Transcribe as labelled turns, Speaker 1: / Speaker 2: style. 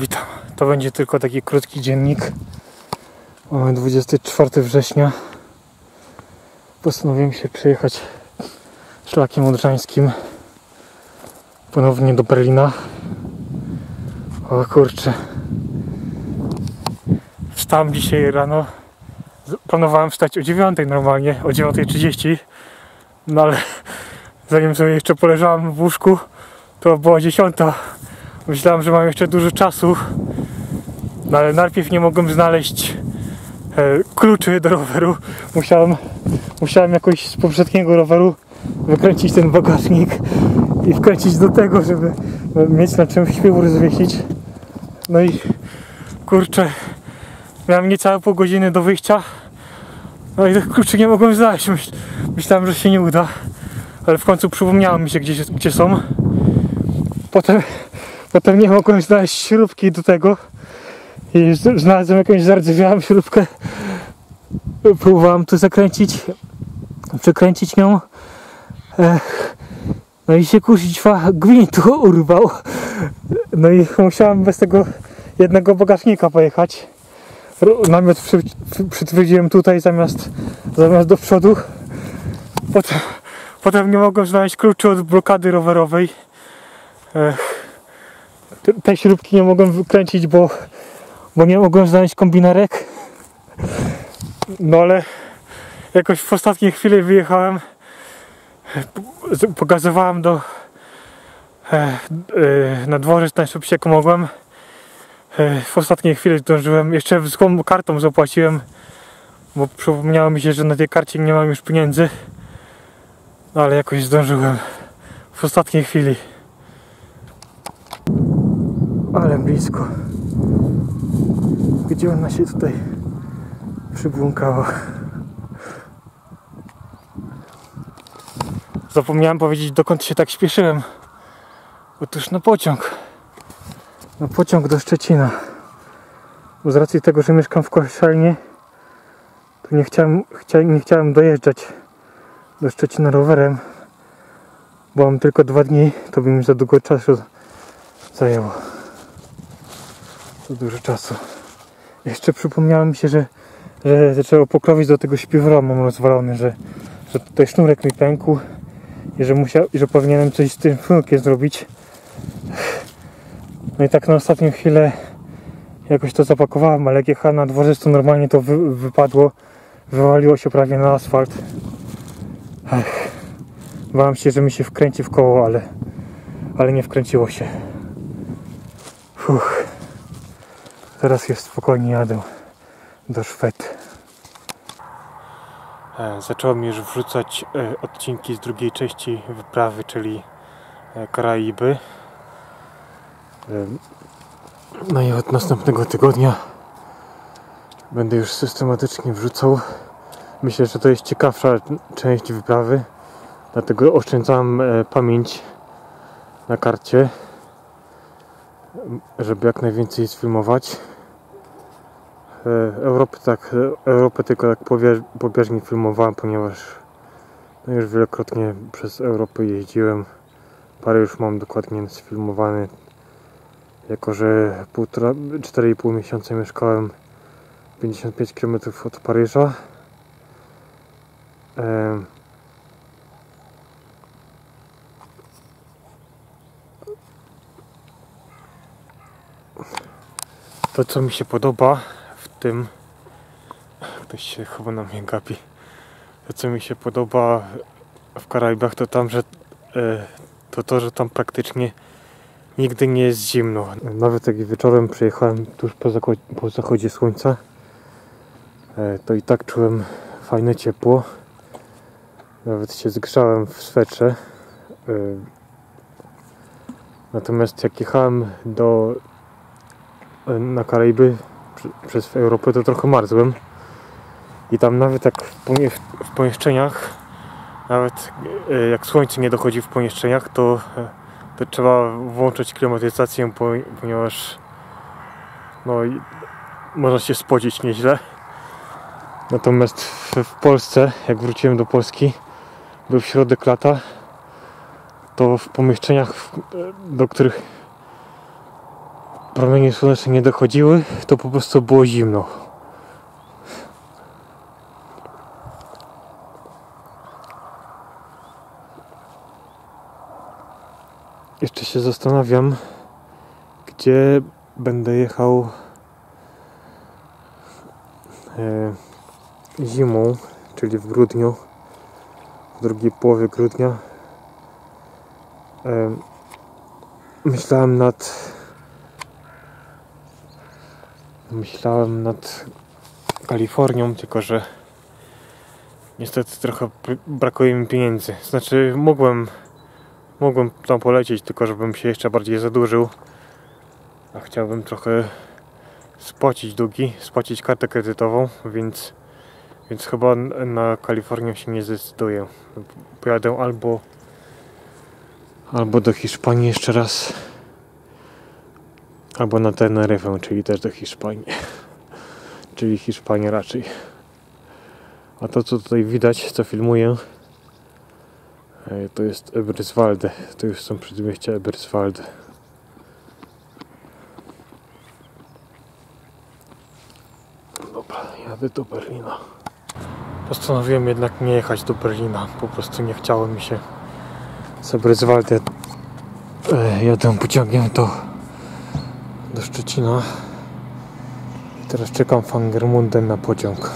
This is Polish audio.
Speaker 1: Witam. To będzie tylko taki krótki dziennik. Mamy 24 września. Postanowiłem się przejechać szlakiem odrzańskim ponownie do Berlina. O kurczę. Wstałem dzisiaj rano. Planowałem wstać o 9 normalnie, o 9.30. No ale zanim sobie jeszcze poleżałem w łóżku, to była 10. Myślałem, że mam jeszcze dużo czasu. No ale najpierw nie mogłem znaleźć e, kluczy do roweru. Musiałem, musiałem jakoś z poprzedniego roweru wykręcić ten bagażnik i wkręcić do tego, żeby mieć na czym śpiwór zwiesić. No i kurczę, miałem niecałe pół godziny do wyjścia. No i tych kluczy nie mogłem znaleźć. Myśl, myślałem, że się nie uda. Ale w końcu przypomniało mi się, gdzie, gdzie są. Potem, potem nie mogłem znaleźć śrubki do tego. I znalazłem jakąś zardzewiałą śrubkę. Próbowałem tu zakręcić, przekręcić nią. Ech. No i się kuźwa gwintu urwał. No i musiałem bez tego jednego bagażnika pojechać. Namiot przy, przytwierdziłem tutaj zamiast, zamiast do przodu. Potem, potem nie mogłem znaleźć kluczy od blokady rowerowej. Ech. Te- śrubki nie mogłem wykręcić, bo, bo nie mogłem znaleźć kombinerek. No ale jakoś w ostatniej chwili wyjechałem. Pokazywałem do e, e, na dworzec najszybciej jak mogłem. E, w ostatniej chwili zdążyłem, jeszcze złą kartą zapłaciłem, bo przypomniało mi się, że na tej karcie nie mam już pieniędzy. No ale jakoś zdążyłem w ostatniej chwili. Ale blisko. Gdzie ona się tutaj przybłąkała? Zapomniałem powiedzieć, dokąd się tak śpieszyłem. Otóż na pociąg. Na pociąg do Szczecina. Bo z racji tego, że mieszkam w Koszalnie, to nie chciałem, chcia, nie chciałem dojeżdżać do Szczecina rowerem. Bo mam tylko dwa dni, to by mi za długo czasu zajęło. Dużo czasu. Jeszcze przypomniało mi się, że, że trzeba pokrowić do tego śpiwora mam rozwalony, że, że tutaj sznurek mi pękł i że, musiał, i że powinienem coś z tym sznurkiem zrobić. No i tak na ostatnią chwilę jakoś to zapakowałem, ale jak jechałem na dworzec, to normalnie to wy, wypadło. Wywaliło się prawie na asfalt. Ech. Bałem się, że mi się wkręci w koło, ale, ale nie wkręciło się. Teraz jest spokojnie jadę do Szwed. E, Zacząłem już wrzucać e, odcinki z drugiej części wyprawy, czyli e, Karaiby. No i od następnego tygodnia będę już systematycznie wrzucał. Myślę, że to jest ciekawsza część wyprawy, dlatego oszczędzam pamięć na karcie, żeby jak najwięcej sfilmować. E, Europę tak, e, Europę tylko tak pobieżnie filmowałem, ponieważ no już wielokrotnie przez Europę jeździłem. Parę już mam dokładnie sfilmowane. Jako, że półtora, 4,5 miesiąca mieszkałem 55 km od Paryża. Em, To co mi się podoba tym ktoś się chyba na mnie gapi to co mi się podoba w Karaibach to tam, że e, to to, że tam praktycznie nigdy nie jest zimno. Nawet jak wieczorem przyjechałem tuż po, po zachodzie słońca e, to i tak czułem fajne ciepło. Nawet się zgrzałem w swetrze. E, natomiast jak jechałem do na Karaiby przez Europę to trochę marzłem. I tam nawet jak w, pomie- w pomieszczeniach, nawet e, jak słońce nie dochodzi w pomieszczeniach, to, e, to trzeba włączyć klimatyzację, po- ponieważ no, można się spodzić nieźle. Natomiast w, Polsce, jak wróciłem do Polski, był środek lata, to w pomieszczeniach, do których promienie słoneczne nie dochodziły, to po prostu było zimno. Jeszcze się zastanawiam, gdzie będę jechał e, zimą, czyli w grudniu, w drugiej połowie grudnia. E, myślałem nad myślałem nad Kalifornią, tylko że niestety trochę br- brakuje mi pieniędzy. Znaczy mogłem mogłem tam polecieć, tylko żebym się jeszcze bardziej zadłużył. A chciałbym trochę spłacić długi, spłacić kartę kredytową, więc więc chyba na Kalifornię się nie zdecyduję. Pojadę albo albo do Hiszpanii jeszcze raz, albo na Teneryfę, czyli też do Hiszpanii. Czyli Hiszpania raczej. A to co tutaj widać, co filmuję, e, to jest Eberswalde. To już są przedmieścia Eberswalde. Dobra, jadę do Berlina. Postanowiłem jednak nie jechać do Berlina. Po prostu nie chciało mi się z Eberswalde. E, jadę pociągiem do, do Szczecina. I teraz czekam w Angermunden na pociąg.